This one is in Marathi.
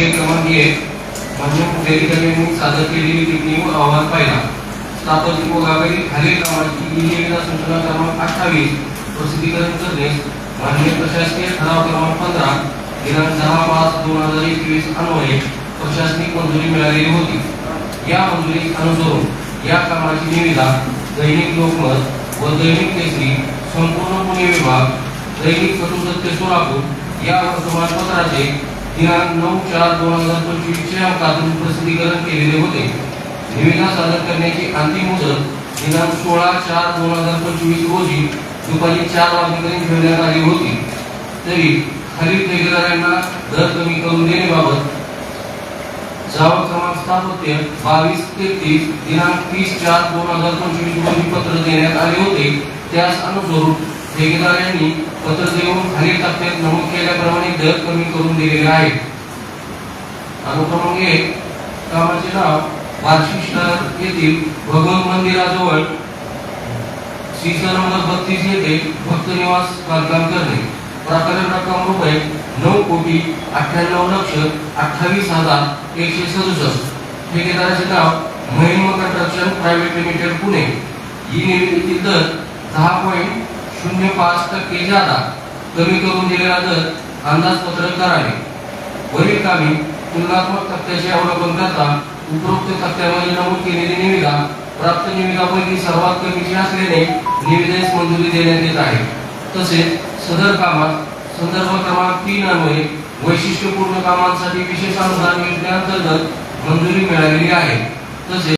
राष्ट्रीय क्रमांक एक. म्हणून मुख्याधिकारी यांनी सादर केलेली टिप्पणी अहवाल पाहिला. स्थापन विभागाकडील खालील कामाची निविदा सूचना क्रमांक अठ्ठावीस प्रसिद्धीकरण करणे मान्य प्रशासकीय ठराव क्रमांक पंधरा दिनांक दहा पाच दोन हजार एकवीस अन्वये प्रशासनिक मंजुरी मिळालेली होती. या मंजुरी अनुसरून या कामाची निविदा दैनिक लोकमत व दैनिक केसरी संपूर्ण पुणे विभाग दैनिक कटुसत्य सोलापूर या वर्तमानपत्राचे दिनांक नऊ चार दोन हजार पंचवीसच्या च्या प्रसिद्धीकरण केलेले होते. निविदा सादर करण्याची अंतिम मुदत दिनांक सोळा चार दोन हजार पंचवीस रोजी दुपारी चार वाजेपर्यंत ठेवण्यात आली होती. तरी खालील ठेकेदारांना दर कमी करून देण्याबाबत जावा क्रमांक स्थापत्य बावीस तेहतीस दिनांक तीस चार दोन हजार पंचवीस रोजी पत्र देण्यात आले होते. त्यास अनुसरून ठेकेदार यांनी पत्र देऊन खालील टप्प्यात नमूद केल्याप्रमाणे दर कमी करून दिलेले आहे. अनुक्रमांक एक कामाचे नाव वार्षिक शहर येथील भगवत मंदिराजवळ सीसा नंबर बत्तीस येथे भक्त निवास बांधकाम करणे. प्रकरण रक्कम रुपये नऊ कोटी अठ्ठ्याण्णव लक्ष अठ्ठावीस हजार एकशे सदुसष्ट. ठेकेदाराचे नाव Mahima construction private limited Pune. ही निर्मितीतील दर दहा पॉईंट शून्य पाच टक्के जादा कमी करून दिलेला दर अंदाजपत्रक करावे. वरील कामी तुलनात्मक तक्त्याचे अवलोकन करता उपरोक्त तक्त्यामध्ये नमूद केलेली निविदा प्राप्त निविदापैकी सर्वात कमीची असल्याने निविदेस मंजुरी देण्यात येत आहे तसेच सदर कामात संदर्भ क्रमांक तीन अन्वये वैशिष्ट्यपूर्ण कामांसाठी विशेष अनुदान योजनेअंतर्गत मंजुरी मिळालेली आहे. तसेच